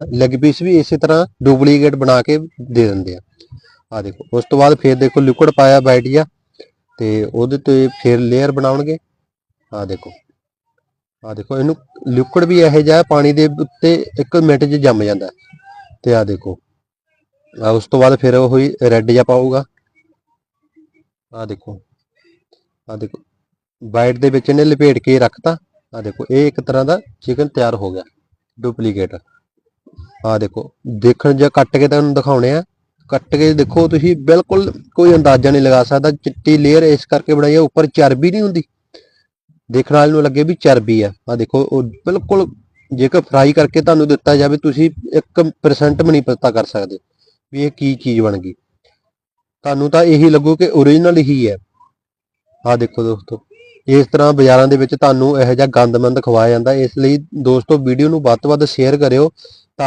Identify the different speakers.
Speaker 1: Leg piece ਵੀ ਇਸੇ ਤਰ੍ਹਾਂ duplicate ਬਣਾ ਕੇ ਦੇ ਦਿੰਦੇ ਆ। ਆ ਦੇਖੋ, ਉਸ ਤੋਂ ਬਾਅਦ ਫਿਰ ਦੇਖੋ ਲਿਕੁਇਡ ਪਾਇਆ ਬਾਈਟੀਆ ਤੇ ਉਹਦੇ ਤੇ ਫਿਰ ਲੇਅਰ ਬਣਾਉਣਗੇ। ਆ ਦੇਖੋ ਆ ਦੇਖੋ, ਇਹਨੂੰ ਲਿਕੁਇਡ ਵੀ ਇਹੋ ਜਿਹਾ ਪਾਣੀ ਦੇ ਉੱਤੇ 1 ਮਿੰਟ 'ਚ ਜੰਮ ਜਾਂਦਾ ਤੇ ਆ ਦੇਖੋ ਆ ਉਸ ਤੋਂ ਬਾਅਦ ਫਿਰ ਉਹ ਹੀ ਰੈੱਡ ਜਿਹਾ ਪਾਊਗਾ। ਆ ਦੇਖੋ ਆ ਦੇਖੋ ਬਾਈਟ ਦੇ ਵਿੱਚ ਇਹਨੇ ਲਪੇਟ ਕੇ ਰੱਖਤਾ। ਆ ਦੇਖੋ, ਇਹ ਇੱਕ ਤਰ੍ਹਾਂ ਦਾ ਚਿਕਨ ਤਿਆਰ ਹੋ ਗਿਆ ਡੁਪਲੀਕੇਟ ਆ ਦੇਖੋ, ਦੇਖਣ ਜਾਂ ਕੱਟ ਕੇ ਤੁਹਾਨੂੰ ਦਿਖਾਉਣੇ ਆ। ਕੱਟ ਕੇ ਦੇਖੋ ਤੁਸੀਂ, ਬਿਲਕੁਲ ਕੋਈ ਅੰਦਾਜ਼ਾ ਨਹੀਂ ਲਗਾ ਸਕਦਾ। ਚਿੱਟੀ ਲੇਅਰ ਇਸ ਕਰਕੇ ਬਣਾਈ ਹੈ ਉੱਪਰ ਚਰਬੀ ਨਹੀਂ ਹੁੰਦੀ। ਦੇਖਣ ਵਾਲੇ ਨੂੰ ਲੱਗੇ ਵੀ ਚਰਬੀ ਆ। ਆ ਦੇਖੋ, ਉਹ ਬਿਲਕੁਲ ਜੇਕਰ ਫਰਾਈ ਕਰਕੇ ਤੁਹਾਨੂੰ ਦਿੱਤਾ ਜਾਵੇ, ਤੁਸੀਂ 1% ਵੀ ਨਹੀਂ ਪਤਾ ਕਰ ਸਕਦੇ ਵੀ ਇਹ ਕੀ ਚੀਜ਼ ਬਣ ਗਈ। ਤੁਹਾਨੂੰ ਤਾਂ ਇਹੀ ਲੱਗੂ ਕਿ ਓਰੀਜਨਲ ਹੀ ਹੈ ਆ ਦੇਖੋ ਦੋਸਤੋ, ਇਸ ਤਰ੍ਹਾਂ ਬਾਜ਼ਾਰਾਂ ਦੇ ਵਿੱਚ ਤੁਹਾਨੂੰ ਇਹੋ ਜਿਹਾ ਗੰਦਮੰਦ ਖਵਾਇਆ ਜਾਂਦਾ। ਇਸ ਲਈ ਦੋਸਤੋ ਵੀਡੀਓ ਨੂੰ ਵੱਧ ਤੋਂ ਵੱਧ ਸ਼ੇਅਰ ਕਰਿਓ।